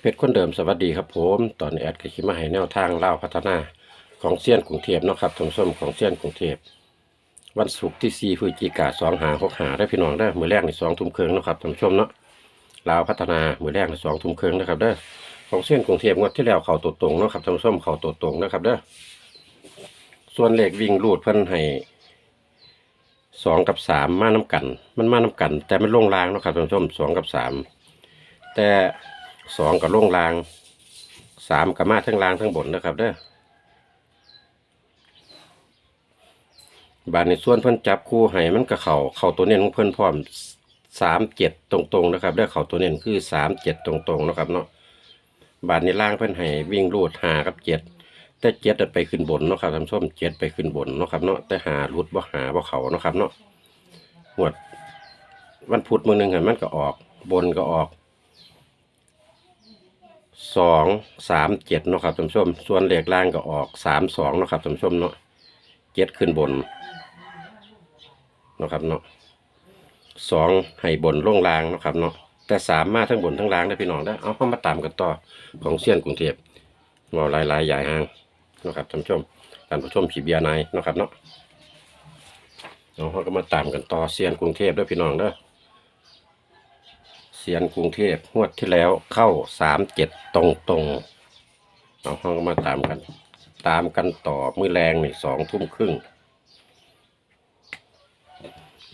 เพชรคนเดิมสวัสดีครับผมตอนแอดก็คิดมาให้แนวทางเล่าพัฒนาของเซียนกรุงเทพเนาะครับทงส้มของเซียนกรุงเทพวันศุกร์ที่สี่พฤศจิกาสองหาหกหาได้พี่น้องได้มือแรกในสองทุ่มครึ่งนะครับท่านผู้ชมเนาะลาวพัฒนามือแรกในสองทุ่มครึ่งนะครับเด้อของเซียนกรุงเทพงวดที่แล้วเขาตัวตรงเนาะครับท่านผู้ชมเขาตัวตรงนะครับเด้อส่วนเลขวิ่งรูดเพิ่นให้สองกับสามมาน้กัน มันมาน้กัน แต่มันลงรางนะครับท่านผู้ชมสองกับสามแต่ สองกับล่งรางสามกับมาทั้งรางทั้งบนนะครับเด้อบานในส่วนเพิ่นจับคู่ให้มันกับเขาเข่าตัวเน้นของเพิ่นพร้อมสามเจ็ดตรงๆนะครับเด้อเข่าตัวเน้นคือสามเจ็ดตรงๆนะครับเนาะบานในล่างเพิ่นให้วิ่งรูดหากับเจ็ดแต่เจ็ดไปขึ้นบนเนาะครับท่านผู้ชมเจ็ดไปขึ้นบนเนาะครับเนาะแต่หารุดบ่หาบ่เขาเนาะครับเนาะหวดวันพุธมือหนึ่งเหันมันก็ออก บนก็ออก สองสามเจ็ดเนาะครับท่านผู้ชม ส่วนเลขล่างก็ออกสามสองเนาะครับท่านผู้ชมเนาะเจ็ดขึ้นบนเนาะครับเนาะสองให้บนล่งล่างเนาะครับเนาะแต่สามมาทั้งบนทั้งล่างได้พี่น้องได้เอาเข้ามาตามกันต่อของเซียนกรุงเทพเว่าลายลายใหญ่ห้างเนาะครับท่านผู้ชมท่านผู้ชมผีเบียร์นายเนาะครับเนาะเอาเขาก็มาตามกันต่อเซียนกรุงเทพเด้พี่น้องเด้อ เสียนกรุงเทพงวดที่แล้วเข้าสามเจ็ดตรงตรงเอาห้องก็มาตามกัน ตามกันต่อมือแรงนี่สองทุ่มครึ่ง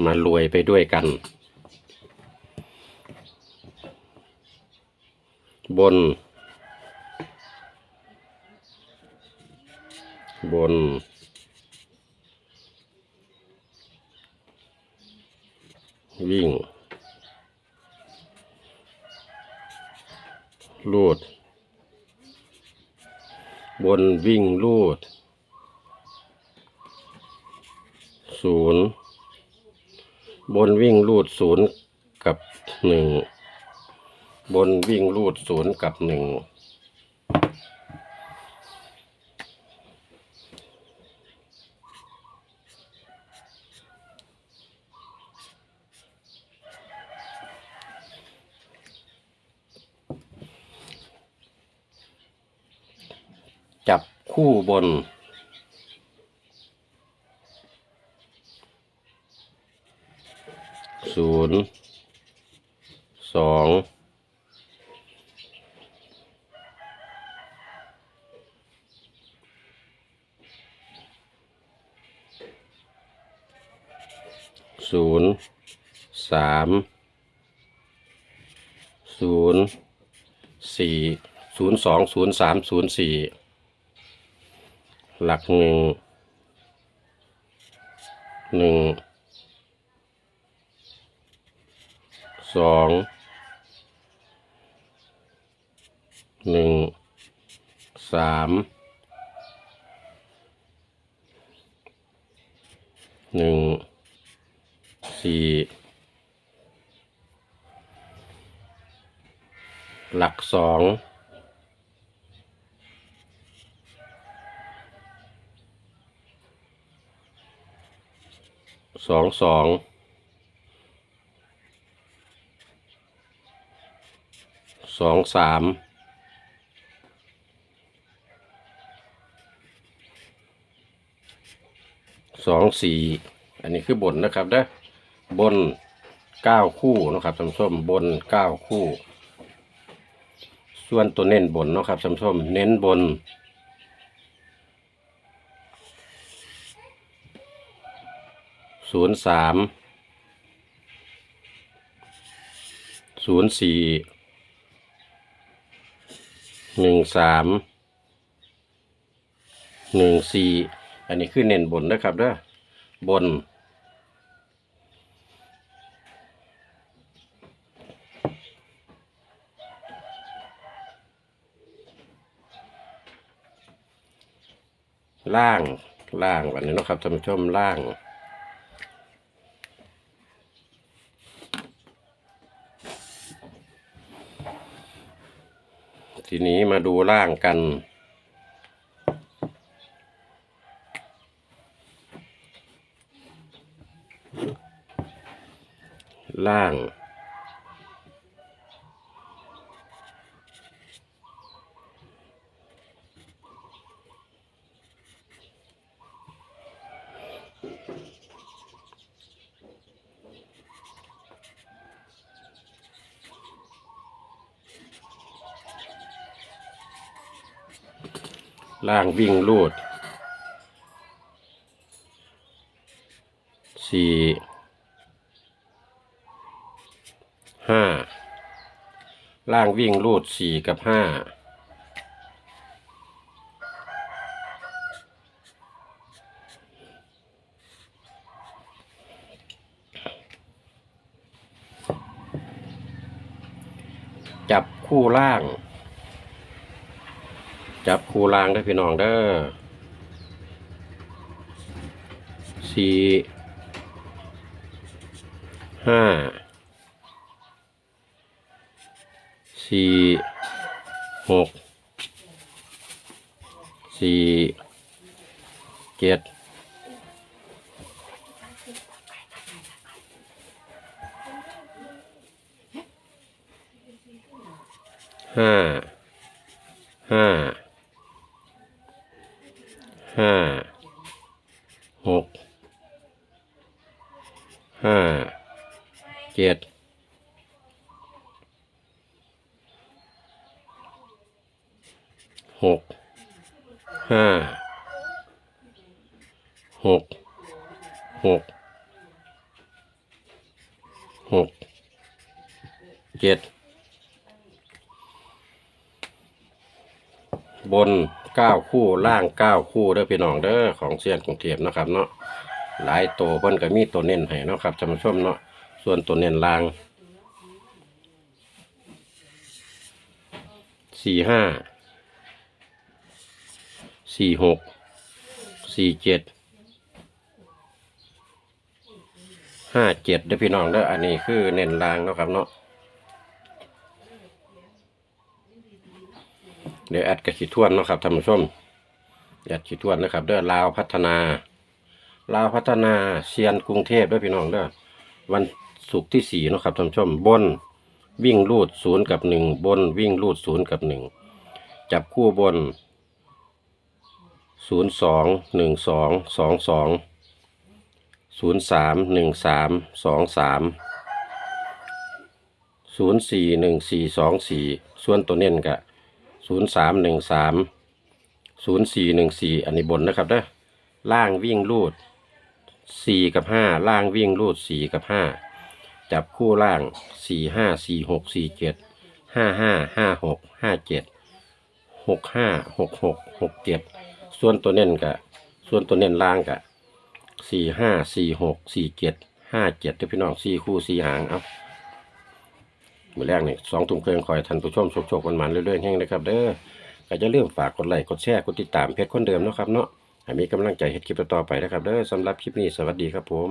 มารวยไปด้วยกัน บน บนวิ่ง ลูด บนวิ่งลูดศูนย์บนวิ่งลูดศูนย์กับหนึ่งบนวิ่งลูดศูนย์กับหนึ่ง จับ คู่บน ศูนย์ สอง ศูนย์ สาม ศูนย์ สี่ ศูนย์สอง ศูนย์สาม ศูนย์สี่ หลักหนึ่งหนึ่งสองหนึ่งสามหนึ่งสี่หลักสอง สองสองสองสามสองสี่อันนี้คือบนนะครับเด้อบนเก้าคู่นะครับท่านผู้มบนเก้าคู่ ส่วนตัวเน้นบนนะครับท่านผู้มเน้นบน ศูนย์สามศูนย์สี่หนึ่งสามหนึ่งสี่อันนี้คือเน้นบนนะครับเด้อบน ล่างล่างวันนี้นะครับท่านผู้ชมล่าง ทีนี้มาดูล่างกัน ล่าง ล่างวิ่งรูดสี่ห้าล่างวิ่งรูดสี่กับห้าจับคู่ล่าง จับคู่ล่างได้พี่น้องเด้อสี่ห้าสี่หกสี่เจ็ดห้าห้า ห้าหกห้าเจ็ดหกห้าหกหกหกเจ็ดบน เก้าคู่ล่างเก้าคู่เด้อพี่น้องเด้อของเซียนกรุงเทพนะครับเนาะหลายตัวเพิ่นก็มีตัวเน้นให้เนาะครับท่านผู้ชมเนาะส่วนตัวเน้นล่างสี่ห้าสี่หกสี่เจ็ดห้าเจ็ดเด้อพี่น้องเด้ออันนี้คือเน้นล่างเนาะครับเนาะ เดี๋ยวแอดกระขีทวนเนาะครับท่านผู้ชมแอดขีทวนนะครับเด้อลาวพัฒนาลาวพัฒนาเซียนกรุงเทพด้วยพี่น้องเด้อวันศุกร์ที่สี่เนาะครับท่านผู้ชมบนวิ่งลูดศูนย์กับหนึ่งบนวิ่งลูดศูนย์กับหนึ่งจับคู่บนศูนย์สองหนึ่งสองสองสองศูนย์สามหนึ่งสามสองสามศูนย์สี่หนึ่งสี่สองสี่ส่วนตัวเน้นกะ ศูนย์สามหนึ่งสามศูนย์สี่หนึ่งสี่อันนี้บนนะครับเด้อล่างวิ่งรูดสี่กับห้าล่างวิ่งรูดสี่กับห้าจับคู่ล่างสี่ห้าสี่หกสี่เจ็ดห้าห้าห้าหกห้าเจ็ดหกห้าหกหกหกเจ็ดส่วนตัวเน้นกะส่วนตัวเน้นล่างกะสี่ห้าสี่หกสี่เจ็ดห้าเจ็ดที่พี่น้องสี่คู่สี่หางเอา มือแรกนี่สองทุ่มเครื่องคอยทันผู้ชมโชคๆมันๆเรื่อยๆแห้งนะครับเด้อก็จะเริ่อมฝากกดไลค์กดแชร์กดติดตามเพจคนเดิมเนาะครับเนาะให้มีกำลังใจเฮ็ดคลิปต่อๆไปนะครับเด้อสำหรับคลิปนี้สวัสดีครับผม